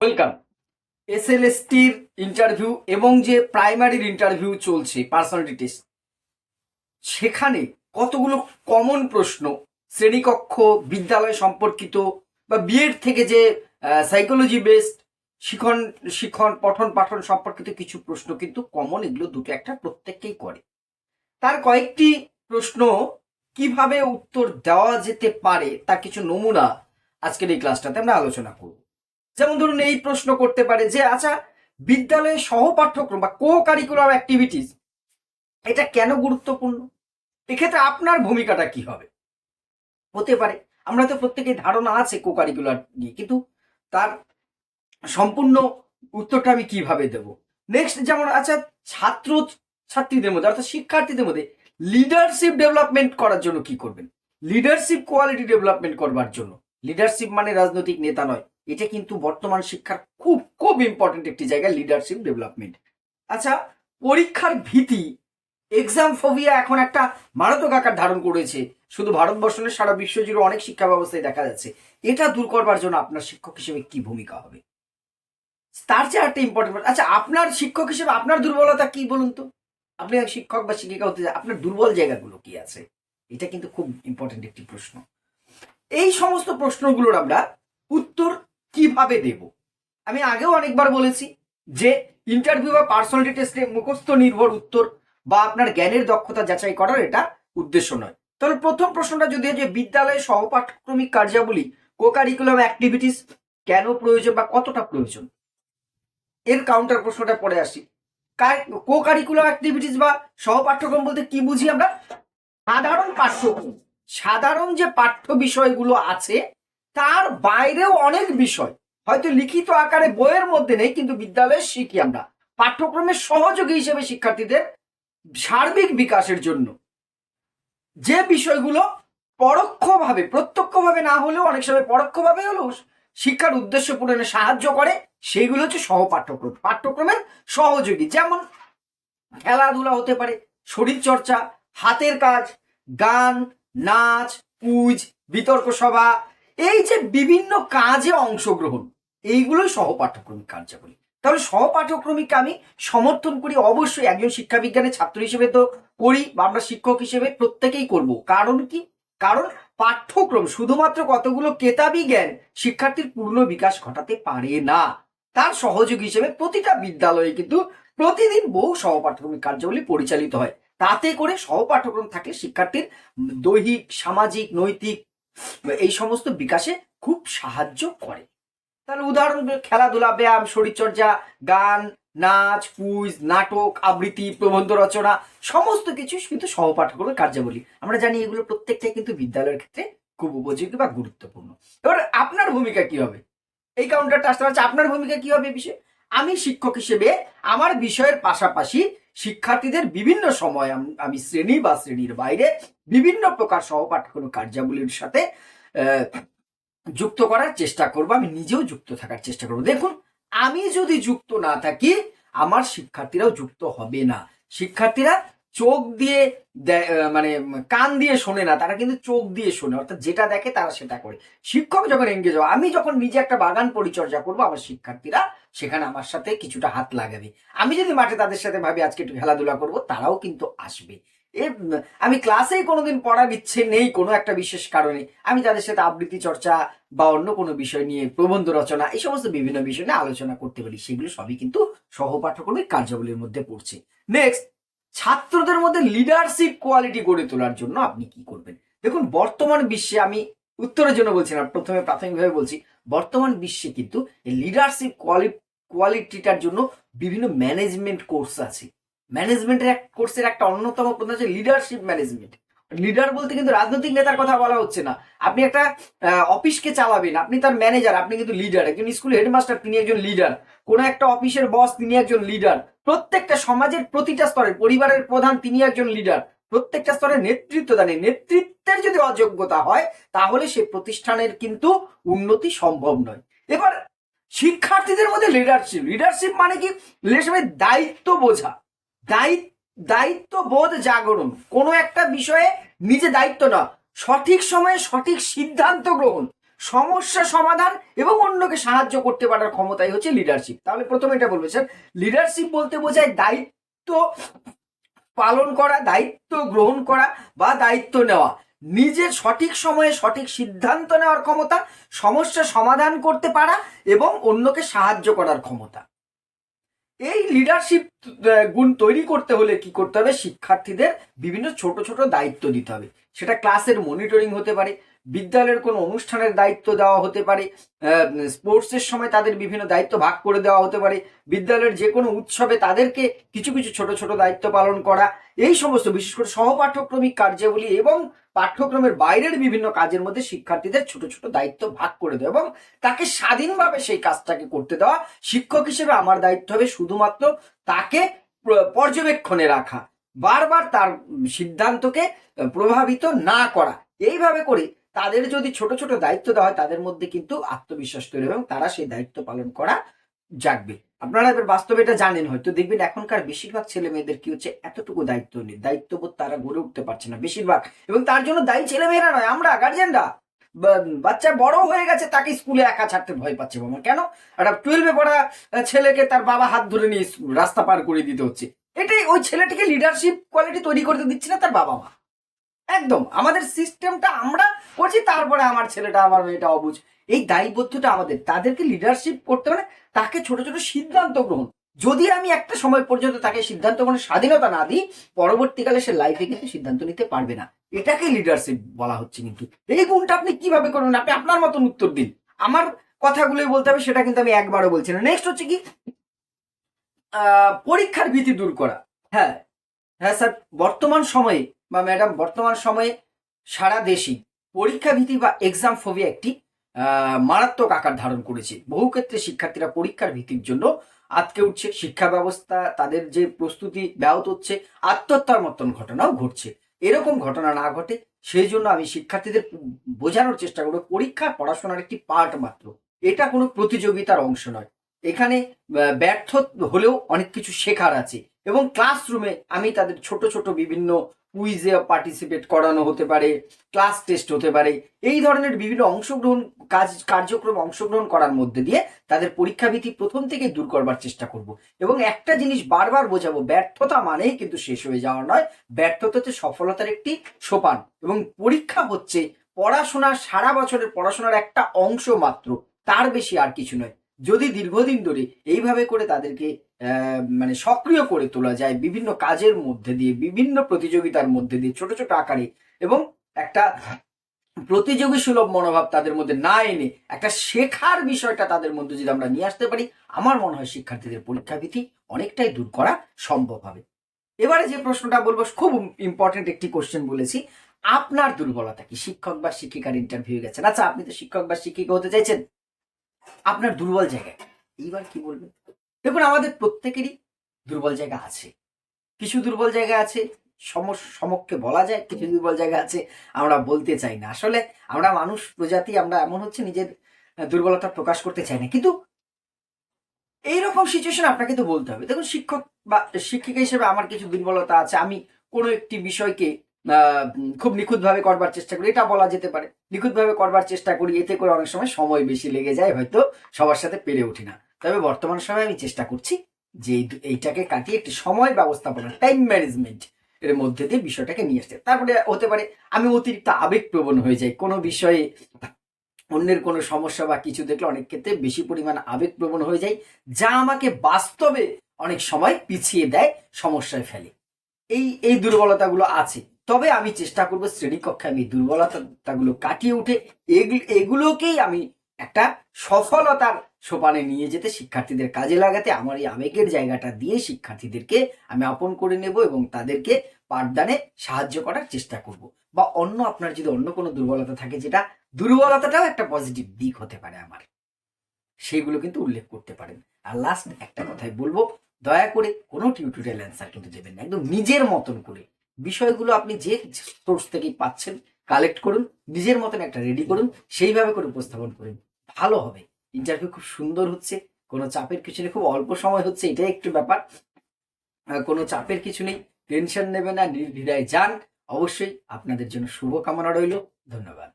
Welcome. এসএলএসটির interview এবং যে প্রাইমারির ইন্টারভিউ চলছে, পার্সোনালিটি টেস্ট, সেখানে কতগুলো কমন প্রশ্ন, শ্রেণীকক্ষ, বিদ্যালয় সম্পর্কিত বা বিএড থেকে যে সাইকোলজি বেসড শিখন শিখন, পঠন পাঠন সম্পর্কিত কিছু প্রশ্ন কিন্তু কমন এগুলো দুটো একটা প্রত্যেককেই করে। তার কয়েকটি প্রশ্ন, কীভাবে উত্তর দেওয়া যেতে পারে, তার কিছু নমুনা আজকের এই ক্লাসটাতে আমরা আলোচনা করব। যেমন ধরুন এই প্রশ্ন করতে পারে যে আচ্ছা বিদ্যালয়ে সহপাঠ্যক্রম বা কো কারিকুলার অ্যাক্টিভিটিস এটা কেন গুরুত্বপূর্ণ? এক্ষেত্রে আপনার ভূমিকাটা কি হবে? হতে পারে। আমরা তো প্রত্যেকের ধারণা আছে কো কারিকুলার নিয়ে, কিন্তু তার সম্পূর্ণ উত্তরটা আমি কীভাবে দেব? নেক্সট যেমন আচ্ছা ছাত্র, ছাত্রীদের মধ্যে অর্থাৎ শিক্ষার্থীদের মধ্যে লিডারশিপ ডেভেলপমেন্ট করার জন্য কি করবেন? লিডারশিপ কোয়ালিটি ডেভেলপমেন্ট করবার জন্য। লিডারশিপ মানে রাজনৈতিক নেতা নয়। এটা কিন্তু বর্তমান শিক্ষার খুব খুব ইম্পর্টেন্ট একটি জায়গা লিডারশিপ ডেভেলপমেন্ট আচ্ছা পরীক্ষার ভীতি এক্সাম ফোবিয়া এখন একটা মারাত্মক আকার ধারণ করেছে। শুধু ভারতবর্ষ সারা বিশ্ব জুড়ে অনেক শিক্ষা ব্যবস্থায় দেখা যাচ্ছে। এটা দূর করবার জন্য আপনার শিক্ষক হিসেবে কি ভূমিকা হবে? তার চেয়ে একটা ইম্পর্টেন্ট আচ্ছা আপনার শিক্ষক হিসেবে আপনার দুর্বলতা কি বলুন তো? আপনি শিক্ষক বা শিক্ষিকা হতে আপনার দুর্বল জায়গাগুলো কি আছে? এটা কিন্তু খুব ইম্পর্টেন্ট একটি প্রশ্ন। এই সমস্ত প্রশ্নগুলোর আমরা উত্তর কীভাবে দেব? আমি আগেও অনেকবার বলেছি যে ইন্টারভিউ বা পার্সোনালিটি টেস্টে মুখস্থ নির্ভর উত্তর বা আপনার জ্ঞানের দক্ষতা যাচাই করার এটা উদ্দেশ্য নয়। তাহলে প্রথম প্রশ্নটা যদি যে বিদ্যালয়ে সহপাঠক্রমিক কার্যাবলী কো কারিকুলাম অ্যাক্টিভিটিস কেন প্রয়োজন বা কতটা প্রয়োজন? এর কাউন্টার প্রশ্নটা পরে আসি। কো কারিকুলাম অ্যাক্টিভিটিস বা সহপাঠ্যক্রম বলতে কি বুঝি আমরা? সাধারণ পাঠ্যক্রম। সাধারণ যে পাঠ্য বিষয়গুলো আছে, তার বাইরেও অনেক বিষয়। হয়তো লিখিত আকারে বইয়ের মধ্যে নেই, কিন্তু বিদ্যালয়ে শিখি আমরা। পাঠ্যক্রমের সহযোগী হিসেবে শিক্ষার্থীদের সার্বিক বিকাশের জন্য। যে বিষয়গুলো পরোক্ষভাবে, প্রত্যক্ষভাবে না হলেও, অনেক সময় পরোক্ষভাবে হলেও শিক্ষার উদ্দেশ্য পূরণে সাহায্য করে, সেইগুলো হচ্ছে সহপাঠ্যক্রম। পাঠ্যক্রমের সহযোগী, যেমন খেলাধুলা হতে পারে, শরীরচর্চা, হাতের কাজ, গান নাচ কুইজ বিতর্ক সভা, এই যে বিভিন্ন কাজে অংশগ্রহণ, এইগুলোই সহপাঠ্যক্রমিক কার্যাবলী। তাহলে সহপাঠ্যক্রমিক আমি সমর্থন করি, অবশ্যই একজন শিক্ষাবিজ্ঞানের ছাত্র হিসেবে তো করি বা আমরা শিক্ষক হিসেবে প্রত্যেকেই করব। কারণ কি? কারণ পাঠ্যক্রম শুধুমাত্র কতগুলো কেতাবি জ্ঞান শিক্ষার্থীর পূর্ণ বিকাশ ঘটাতে পারে না। তার সহযোগী হিসেবে প্রতিটা বিদ্যালয়ে কিন্তু প্রতিদিন বহু সহপাঠ্যক্রমিক কার্যাবলী পরিচালিত হয়। তাতে করে সহপাঠ্যক্রম থাকলে শিক্ষার্থীর দৈহিক, সামাজিক, নৈতিক, এই সমস্ত বিকাশে খুব সাহায্য করে। তাহলে উদাহরণ, খেলাধুলা, ব্যায়াম, শরীরচর্চা, গান, নাচ, কুইজ, নাটক, আবৃত্তি, প্রবন্ধ রচনা, সমস্ত কিছু কিন্তু সহপাঠক্রমের কার্যাবলী। আমরা জানি এগুলো প্রত্যেকটাই কিন্তু বিদ্যালয়ের ক্ষেত্রে খুব উপযোগী বা গুরুত্বপূর্ণ। এবার আপনার ভূমিকা কি হবে? এই কাউন্টারটা আসতে পারছে। আপনার ভূমিকা কি হবে বিষয়ে? আমি শিক্ষক হিসেবে আমার বিষয়ের পাশাপাশি শিক্ষার্থীদের বিভিন্ন সময় আমি শ্রেণি বা শ্রেণির বাইরে বিভিন্ন প্রকার সহপাঠক্রম কার্যাবলীর সাথে যুক্ত করার চেষ্টা করব। আমি নিজেও যুক্ত থাকার চেষ্টা করব। দেখুন, আমি যদি যুক্ত না থাকি, আমার শিক্ষার্থীরাও যুক্ত হবে না। শিক্ষার্থীরা চোখ দিয়ে মানে কান দিয়ে শোনে না, তারা কিন্তু চোখ দিয়ে শোনে, অর্থাৎ যেটা দেখে তারা সেটা করে। শিক্ষক যখন এঙ্গেজ হবে আমি যখন নিজে একটা বাগান পরিচর্যা করব, আমার শিক্ষার্থীরা সেখানে আমার সাথে কিছুটা হাত লাগাবে। আমি যদি মাঠে তাদের সাথে ভাবি, আজকে একটু খেলাধুলা করব, তারাও কিন্তু আসবে। এ, আমি ক্লাসেই কোনোদিন পড়ার ইচ্ছে নেই কোনো একটা বিশেষ কারণে। আমি তাদের সাথে আবৃত্তি চর্চা বা অন্য কোনো বিষয় নিয়ে প্রবন্ধ রচনা, এই সমস্ত বিভিন্ন বিষয় নিয়ে আলোচনা করতে পারি। সেগুলো সবই কিন্তু সহপাঠক্রমিক কার্যাবলীর মধ্যে পড়ছে। নেক্সট ছাত্রদের মধ্যে লিডারশিপ কোয়ালিটি গড়ে তোলার জন্য আপনি কি করবেন? দেখুন, বর্তমান বিশ্বে আমি উত্তরের জন্য বলছি না প্রথমে প্রাথমিকভাবে বলছি, বর্তমান বিশ্বে কিন্তু লিডারশিপ কোয়ালি কোয়ালিটিটার জন্য বিভিন্ন ম্যানেজমেন্ট কোর্স আছে। ম্যানেজমেন্টের এক কোর্সের একটা অন্যতম প্রধান হচ্ছে লিডারশিপ ম্যানেজমেন্ট লিডার বলতে কিন্তু রাজনৈতিক নেতার কথা বলা হচ্ছে না। আপনি একটা অফিসকে চালাবেন, আপনি তার ম্যানেজার আপনি কিন্তু লিডার একজন স্কুল হেডমাস্টার তিনি একজন লিডার কোনো একটা অফিসের বস তিনি একজন লিডার প্রত্যেকটা সমাজের প্রতিটা স্তরে, পরিবারের প্রধান, তিনি একজন লিডার প্রত্যেকটা স্তরে নেতৃত্ব দানে নেতৃত্বের যদি অযোগ্যতা হয়, তাহলে সে প্রতিষ্ঠানের কিন্তু উন্নতি সম্ভব নয়। এবার, শিক্ষার্থীদের মধ্যে লিডারশিপ লিডারশিপ মানে কি? লিডারশিপের দায়িত্ব বোঝা। দায়িত্ব দায়িত্ববোধ জাগরণ। কোনো একটা বিষয়ে নিজে দায়িত্ব না। সঠিক সময়ে সঠিক সিদ্ধান্ত গ্রহণ। সমস্যা সমাধান এবং অন্যকে সাহায্য করতে পারার ক্ষমতাই হচ্ছে লিডারশিপ তাহলে প্রথমে এটা বলব, স্যার লিডারশিপ বলতে বোঝায় দায়িত্ব পালন করা, দায়িত্ব গ্রহণ করা বা দায়িত্ব নেওয়া। নিজের সঠিক সময়ে সঠিক সিদ্ধান্ত নেওয়ার ক্ষমতা, সমস্যা সমাধান করতে পারা এবং অন্যকে সাহায্য করার ক্ষমতা। এই লিডারশিপ গুণ তৈরি করতে হলে কি করতে হবে? শিক্ষার্থীদের বিভিন্ন ছোট ছোট দায়িত্ব দিতে হবে। সেটা ক্লাসের মনিটরিং হতে পারে বিদ্যালয়ের কোনো অনুষ্ঠানের দায়িত্ব দেওয়া হতে পারে স্পোর্টসের সময় তাদের বিভিন্ন দায়িত্ব ভাগ করে দেওয়া হতে পারে, বিদ্যালয়ের যে কোনো উৎসবে তাদেরকে কিছু কিছু ছোট ছোট দায়িত্ব পালন করা, এই সমস্ত বিশেষ করে সহপাঠ্যক্রমিক কার্যাবলী এবং পাঠ্যক্রমের বাইরের বিভিন্ন কাজের মধ্যে শিক্ষার্থীদের ছোট ছোট দায়িত্ব ভাগ করে দেওয়া এবং তাকে স্বাধীনভাবে সেই কাজটাকে করতে দেওয়া, শিক্ষক হিসেবে আমার দায়িত্ব হবে শুধুমাত্র তাকে পর্যবেক্ষণে রাখা, বারবার তার সিদ্ধান্তকে প্রভাবিত না করা, এইভাবে করে তাদের যদি ছোট ছোট দায়িত্ব দেওয়া হয়, তাদের মধ্যে কিন্তু আত্মবিশ্বাস তৈরি এবং তারা সেই দায়িত্ব পালন করা জাগবে। আপনারা এবার বাস্তবে এটা জানেন হয়তো, দেখবেন এখনকার বেশিরভাগ ছেলে মেয়েদের কি হচ্ছে, এতটুকু দায়িত্ব নেই। দায়িত্ববোধ তারা গড়ে উঠতে পারছে না বেশিরভাগ। এবং তার জন্য দায়ী ছেলে মেয়েরা নয়, আমরা গার্জেনরা বাচ্চা বড় হয়ে গেছে, তাকে স্কুলে একা ছাড়তে ভয় পাচ্ছে বাবা কেন? একটা টুয়েলভে পড়া ছেলেকে তার বাবা হাত ধরে নিয়ে রাস্তা পার করে দিতে হচ্ছে। এটাই ওই ছেলেটিকে লিডারশিপ কোয়ালিটি তৈরি করতে দিচ্ছে না তার বাবা মা। একদম। আমাদের সিস্টেমটা আমরা করছি, তারপরে আমার ছেলেটা, আমার মেয়েটা অবুঝ এই দায়বদ্ধটা আমাদের। তাদেরকে লিডারশিপ করতে মানে তাকে ছোট ছোট সিদ্ধান্ত গ্রহণ। যদি আমি একটা সময় পর্যন্ত তাকে সিদ্ধান্ত গ্রহণের স্বাধীনতা না দিই, পরবর্তীকালে সে লাইফে কিন্তু সিদ্ধান্ত নিতে পারবে না। এটাকে লিডারশিপ বলা হচ্ছে কিন্তু। এই গুণটা আপনি কীভাবে করবেন? আপনি আপনার মতন উত্তর দিন। আমার কথাগুলোই বলতে হবে, সেটা কিন্তু আমি একবারও বলছি না। নেক্সট হচ্ছে কি? পরীক্ষার ভীতি দূর করা। হ্যাঁ। হ্যাঁ স্যার, বর্তমান সময়ে বা ম্যাডাম বর্তমান সময়ে সারা দেশেই পরীক্ষা ভীতি বা এক্সাম ফোবিয়া একটি মারাত্মক আকার ধারণ করেছে। বহু ক্ষেত্রে শিক্ষার্থীরা পরীক্ষার ভীতির জন্য আটকে উঠছে। শিক্ষা ব্যবস্থা, তাদের যে প্রস্তুতি ব্যাহত হচ্ছে, আত্মহত্যার মতন ঘটনাও ঘটছে। এরকম ঘটনা না ঘটে, সেই জন্য আমি শিক্ষার্থীদের বোঝানোর চেষ্টা করব, পরীক্ষা পড়াশোনার একটি পার্ট মাত্র। এটা কোনো প্রতিযোগিতার অংশ নয়। এখানে ব্যর্থ হলেও অনেক কিছু শেখার আছে। এবং ক্লাসরুমে আমি তাদের ছোট ছোট বিভিন্ন কুইজে পার্টিসিপেট করানো হতে পারে ক্লাস টেস্ট হতে পারে, এই ধরনের বিভিন্ন অংশগ্রহণ কাজ, কার্যক্রম অংশগ্রহণ করার মধ্যে দিয়ে তাদের পরীক্ষা ভীতি প্রথম থেকে দূর করবার চেষ্টা করব। এবং একটা জিনিস বারবার বোঝাবো, ব্যর্থতা মানেই কিন্তু শেষ হয়ে যাওয়া নয়, ব্যর্থতা হচ্ছে সফলতার একটি সোপান। এবং পরীক্ষা হচ্ছে পড়াশোনার সারা বছরের পড়াশোনার একটা অংশ মাত্র, তার বেশি আর কিছু নয়। যদি দীর্ঘদিন ধরে এইভাবে করে তাদেরকে মানে সক্রিয় করে তোলা যায়, বিভিন্ন কাজের মধ্যে দিয়ে, বিভিন্ন প্রতিযোগিতার মধ্যে দিয়ে, ছোট ছোট আকারে এবং একটা প্রতিযোগী সুলভ মনোভাব তাদের মধ্যে না এনে একটা শেখার বিষয়টা তাদের মধ্যে যদি আমরা নিয়ে আসতে পারি, আমার মনে হয় শিক্ষার্থীদের পরীক্ষা ভীতি অনেকটাই দূর করা সম্ভব হবে। এবারে যে প্রশ্নটা বলব, খুব ইম্পর্টেন্ট একটি কোশ্চেন বলেছি, আপনার দুর্বলতা কি? শিক্ষক বা শিক্ষিকার ইন্টারভিউ গেছেন। আচ্ছা আপনি তো শিক্ষক বা শিক্ষিকা হতে চাইছেন। আপনার দুর্বল জায়গা এইবার কি বলবেন? দেখুন, আমাদের প্রত্যেকেরই দুর্বল জায়গা আছে। কিছু দুর্বল জায়গা আছে সমক্ষে বলা যায়, কিছু দুর্বল জায়গা আছে, আমরা বলতে চাই না। আসলে আমরা মানুষ, প্রজাতি, আমরা এমন হচ্ছে নিজের দুর্বলতা প্রকাশ করতে চাই না। কিন্তু এইরকম সিচুয়েশন আপনাকে তো বলতে হবে। দেখুন, শিক্ষক বা, শিক্ষিকা হিসেবে আমার কিছু দুর্বলতা আছে। আমি কোনো একটি বিষয়কে খুব নিখুঁতভাবে করবার চেষ্টা করি। এটা বলা যেতে পারে। নিখুঁতভাবে করবার চেষ্টা করি, এতে করে অনেক সময় সময় বেশি লেগে যায়, হয়তো সবার সাথে পেরে উঠি না। তবে বর্তমান সময়ে আমি চেষ্টা করছি যে এইটাকে কাটিয়ে একটি সময় ব্যবস্থাপনা টাইম ম্যানেজমেন্ট এর মধ্যে দিয়ে বিষয়টাকে নিয়ে আসতে। তারপরে হতে পারে আমি অতিরিক্ত আবেগপ্রবণ হয়ে যাই। কোনো বিষয়ে অন্যের কোনো সমস্যা বা কিছু দেখলে অনেক ক্ষেত্রে বেশি পরিমাণ আবেগপ্রবণ হয়ে যায় যা আমাকে বাস্তবে অনেক সময় পিছিয়ে দেয়, সমস্যায় ফেলে। এই এই দুর্বলতাগুলো আছে। তবে আমি চেষ্টা করব শ্রেণীকক্ষে আমি দুর্বলতাগুলো কাটিয়ে উঠে এগুলোকেই আমি একটা সফলতার সোপানে নিয়ে যেতে শিক্ষার্থীদের কাজে লাগাতে আমার এই আবেগের জায়গাটা দিয়ে শিক্ষার্থীদেরকে আমি আপন করে নেব এবং তাদেরকে পাঠদানে সাহায্য করার চেষ্টা করব। বা অন্য আপনার যদি অন্য কোনো দুর্বলতা থাকে যেটা দুর্বলতাটাও একটা পজিটিভ দিক হতে পারে আমার সেগুলো কিন্তু উল্লেখ করতে পারেন। আর লাস্ট একটা কথাই বলব, দয়া করে কোনো টিউটোরিয়াল অ্যান্সার কিন্তু দেবেন না, একদম নিজের মতন করে। বিষয়গুলো আপনি যে সোর্স থেকে পাচ্ছেন কালেক্ট করুন, নিজের মতন একটা রেডি করুন, সেইভাবে করে উপস্থাপন করুন। ভালো হবে। ইন্টারভিউ খুব সুন্দর হচ্ছে, কোনো চাপের কিছু নেই, খুব অল্প সময় হচ্ছে, এটাই একটু ব্যাপার। কোনো চাপের কিছু নেই টেনশন নেবে না, নির্দ্বিধায় যান। অবশ্যই আপনাদের জন্য শুভকামনা রইল। ধন্যবাদ।